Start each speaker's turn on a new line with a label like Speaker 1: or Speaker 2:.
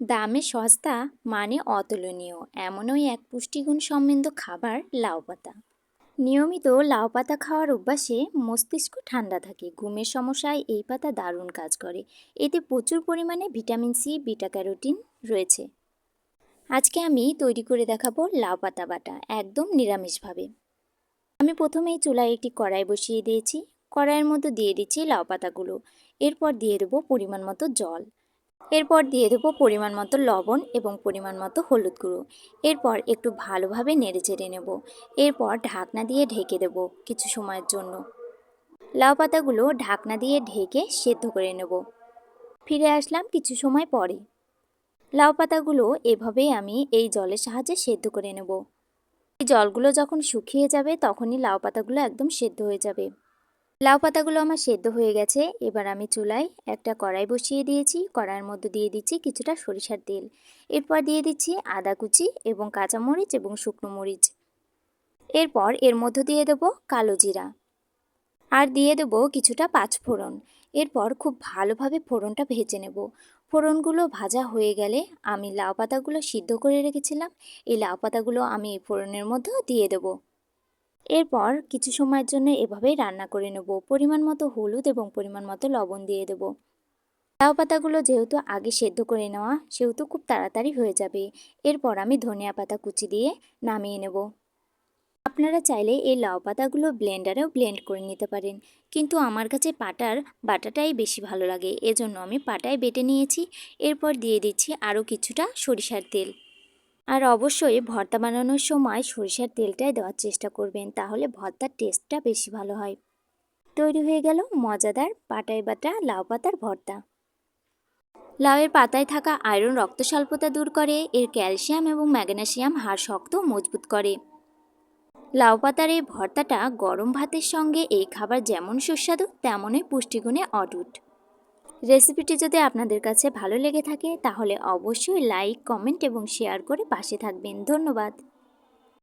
Speaker 1: দামে সস্তা মানে অতুলনীয়। এমনই এক পুষ্টিগুণ সমৃদ্ধ খাবার লাউ পাতা। নিয়মিত লাউ পাতা খাওয়ার অভ্যাসে মস্তিষ্ক ঠান্ডা থাকে। ঘুমের সমস্যায় এই পাতা দারুণ কাজ করে। এতে প্রচুর পরিমাণে ভিটামিন সি, বিটা ক্যারোটিন রয়েছে। আজকে আমি তৈরি করে দেখাবো লাউ পাতা বাটা, একদম নিরামিষভাবে। আমি প্রথমেই চুলায় একটি কড়াই বসিয়ে দিয়েছি। কড়াইয়ের মধ্যে দিয়ে দিচ্ছি লাউ পাতাগুলো। এরপর দিয়ে দেবো পরিমাণ মতো জল। এরপর দিয়ে দেবো পরিমাণ মতো লবণ এবং পরিমাণ মতো হলুদ গুঁড়ো। এরপর একটু ভালোভাবে নেড়ে চেড়ে নেব। এরপর ঢাকনা দিয়ে ঢেকে দেব কিছু সময়ের জন্য। লাউ পাতাগুলো ঢাকনা দিয়ে ঢেকে সেদ্ধ করে নেব। ফিরে আসলাম কিছু সময় পরে। লাউ পাতাগুলো এভাবেই আমি এই জলের সাহায্যে সেদ্ধ করে নেব। এই জলগুলো যখন শুকিয়ে যাবে তখনই লাউ পাতাগুলো একদম সেদ্ধ হয়ে যাবে। লাউ পাতাগুলো আমার সেদ্ধ হয়ে গেছে। এবার আমি চুলায় একটা কড়াই বসিয়ে দিয়েছি। কড়াইয়ের মধ্যে দিয়ে দিচ্ছি কিছুটা সরিষার তেল। এরপর দিয়ে দিচ্ছি আদা কুচি এবং কাঁচামরিচ এবং শুকনো মরিচ। এরপর এর মধ্যে দিয়ে দেবো কালো জিরা। আর দিয়ে দেবো কিছুটা পাঁচফোড়ন এরপর খুব ভালোভাবে ফোড়নটা ভেজে নেব। ফোড়নগুলো ভাজা হয়ে গেলে আমি লাউ পাতাগুলো সিদ্ধ করে রেখেছিলাম। এই লাউ পাতাগুলো আমি এই ফোড়নের মধ্যেও দিয়ে দেবো। এরপর কিছু সময়ের জন্য এভাবেই রান্না করে নেব। পরিমাণ মতো হলুদ এবং পরিমাণ মতো লবণ দিয়ে দেব। লাউ পাতাগুলো যেহেতু আগে সেদ্ধ করে নেওয়া, সেহেতু খুব তাড়াতাড়ি হয়ে যাবে। এরপর আমি ধনিয়া পাতা কুচি দিয়ে নামিয়ে নেব। আপনারা চাইলে এই লাউ পাতাগুলো ব্লেন্ডারেও ব্লেন্ড করে নিতে পারেন, কিন্তু আমার কাছে পাটার বাটাটাই বেশি ভালো লাগে। এজন্য আমি পাটায় বেটে নিয়েছি। এরপর দিয়ে দিচ্ছি আরও কিছুটা সরিষার তেল। আর অবশ্যই ভর্তা বানানোর সময় সরিষার তেলটাই দেওয়ার চেষ্টা করবেন, তাহলে ভর্তার টেস্টটা বেশি ভালো হয়। তৈরি হয়ে গেল মজাদার পাটায় বাটা, লাউ পাতার ভর্তা। লাউয়ের পাতায় থাকা আয়রন রক্ত স্বল্পতা দূর করে, এর ক্যালসিয়াম এবং ম্যাগনেসিয়াম হাড় শক্ত মজবুত করে। লাউ পাতার এই ভর্তাটা গরম ভাতের সঙ্গে এই খাবার যেমন সুস্বাদু, তেমনই পুষ্টিগুণে অটুট। রেসিপিটি যদি আপনাদের কাছে ভালো লেগে থাকে, তাহলে অবশ্যই লাইক, কমেন্ট এবং শেয়ার করে পাশে থাকবেন। ধন্যবাদ।